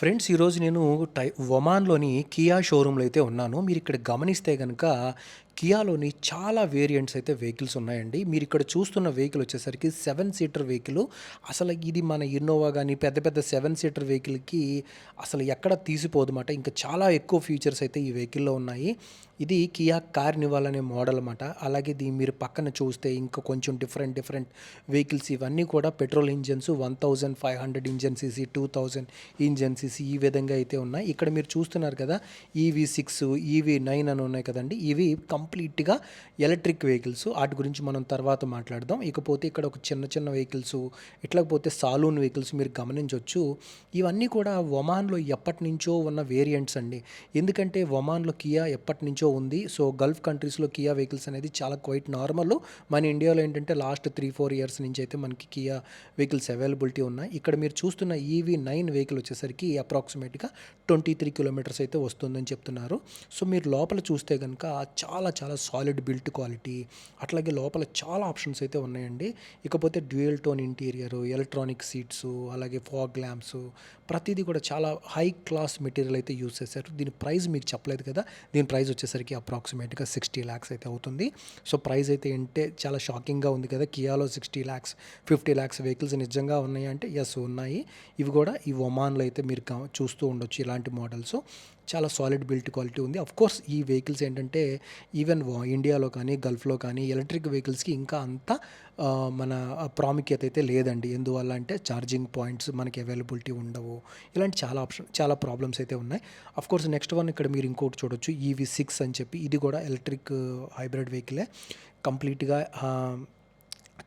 Friends ఈరోజు నేను టై ఒమాన్‌లోని Kia షోరూంలో అయితే ఉన్నాను. మీరు ఇక్కడ గమనిస్తే కనుక కియాలోని చాలా వేరియంట్స్ అయితే వెహికల్స్ ఉన్నాయండి. ఇక్కడ చూస్తున్న వెహికల్ వచ్చేసరికి సెవెన్ సీటర్ వెహికల్ అసలు ఇది మన ఇన్నోవా కానీ పెద్ద పెద్ద సెవెన్ సీటర్ వెహికల్‌కి అసలు ఎక్కడ తీసిపోదన్నమాట. ఇంకా చాలా ఎక్కువ ఫీచర్స్ అయితే ఈ వెహికల్‌లో ఉన్నాయి. ఇది కియా కార్నివాల్ అనే మోడల్ అన్నమాట. అలాగే ఇది మీరు పక్కన చూస్తే ఇంకా కొంచెం డిఫరెంట్ డిఫరెంట్ వెహికల్స్ ఇవన్నీ కూడా petrol engines one thousand five hundred engine CC, two thousand engine CC ఈ విధంగా అయితే ఉన్నాయి. ఇక్కడ మీరు చూస్తున్నారు కదా! ఈవీ6, ఈవీ9 అని ఉన్నాయి కదండి ఇవి కంప్లీట్‌గా ఎలక్ట్రిక్ వెహికల్స్. వాటి గురించి మనం తర్వాత మాట్లాడదాం. ఇకపోతే ఇక్కడ ఒక చిన్న చిన్న వెహికల్స్ ఇట్లా పోతే సాలూన్ వెహికల్స్ మీరు గమనించవచ్చు ఇవన్నీ కూడా ఒమాన్‌లో ఎప్పటినుంచో ఉన్న వేరియంట్స్ అండి. ఎందుకంటే ఒమాన్‌లో కియా ఎప్పటినుంచో ఉంది. సో, గల్ఫ్ కంట్రీస్‌లో కియా వెహికల్స్ అనేది చాలా క్వైట్ నార్మల్. మన ఇండియాలో ఏంటంటే లాస్ట్ 3, 4 ఇయర్స్ నుంచి అయితే మనకి కియా వెహికల్స్ అవైలబిలిటీ ఉన్నాయి. ఇక్కడ మీరు చూస్తున్న ఈవీ నైన్ వెహికల్ వచ్చేసరికి అప్రాక్సిమేట్‌గా 23 కిలోమీటర్స్ అయితే వస్తుందని చెప్తున్నారు. సో, మీరు లోపల చూస్తే కనుక చాలా చాలా సాలిడ్ బిల్ట్ క్వాలిటీ అట్లాగే లోపల చాలా ఆప్షన్స్ అయితే ఉన్నాయండి. ఇకపోతే dual tone interior, electronic seats అలాగే ఫాగ్ ల్యాంప్స్ ప్రతిదీ కూడా చాలా హై క్లాస్ మెటీరియల్ అయితే యూజ్ చేశారు. దీని ప్రైస్ మీకు చెప్పలేదు కదా! దీని ప్రైస్ వచ్చేసరికి అప్రాక్సిమేట్‌గా సిక్స్టీ ల్యాక్స్ అయితే అవుతుంది. సో, ప్రైస్ అయితే ఏంటే చాలా షాకింగ్‌గా ఉంది కదా! కియాలో sixty lakhs fifty lakhs vehicles నిజంగా ఉన్నాయంటే ఎస్ ఉన్నాయి. ఇవి కూడా ఈ ఒమాన్‌లో అయితే మీరు చూస్తూ ఉండొచ్చు ఇలాంటి మోడల్స్. చాలా సాలిడ్ బిల్ట్ క్వాలిటీ ఉంది. ఆఫ్‌కోర్స్ ఈ వెహికల్స్ ఏంటంటే ఈవెన్ ఇండియాలో కానీ, గల్ఫ్‌లో కానీ ఎలక్ట్రిక్ వెహికల్స్‌కి ఇంకా అంత మన ప్రాముఖ్యత అయితే లేదండి. ఎందువల్ల అంటే ఛార్జింగ్ పాయింట్స్ మనకి అవైలబిలిటీ ఉండవు. ఇలాంటి చాలా ఆప్షన్ చాలా ప్రాబ్లమ్స్ అయితే ఉన్నాయి. ఆఫ్‌కోర్స్ నెక్స్ట్ వన్ ఇక్కడ మీరు ఇంకోటి చూడొచ్చు. ఈవీ6 అని చెప్పి ఇది కూడా ఎలక్ట్రిక్ హైబ్రిడ్ వెహికలే. కంప్లీట్‌గా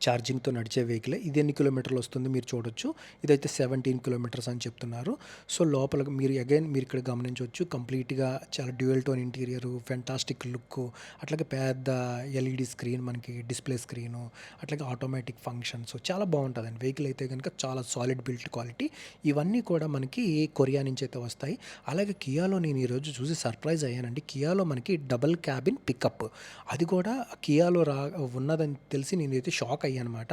ఛార్జింగ్‌తో నడిచే వెహికలే. ఇది ఎన్ని కిలోమీటర్లు వస్తుంది మీరు చూడొచ్చు. ఇదైతే 17 కిలోమీటర్స్ అని చెప్తున్నారు. సో, లోపల మీరు అగైన్ మీరు ఇక్కడ గమనించవచ్చు కంప్లీట్‌గా చాలా dual tone interior, fantastic look అట్లాగే పెద్ద ఎల్ఈడీ స్క్రీన్ మనకి డిస్‌ప్లే స్క్రీను అట్లాగే ఆటోమేటిక్ ఫంక్షన్స్ చాలా బాగుంటుందండి వెహికల్ అయితే కనుక చాలా సాలిడ్ బిల్ట్ క్వాలిటీ. ఇవన్నీ కూడా మనకి కొరియా నుంచి అయితే వస్తాయి. అలాగే కియాలో నేను ఈరోజు చూసి సర్ప్రైజ్ అయ్యానండి. కియాలో మనకి డబుల్ క్యాబిన్ పికప్ అది కూడా కియాలో రా ఉన్నదని తెలిసి నేనైతే షాక్ అనమాట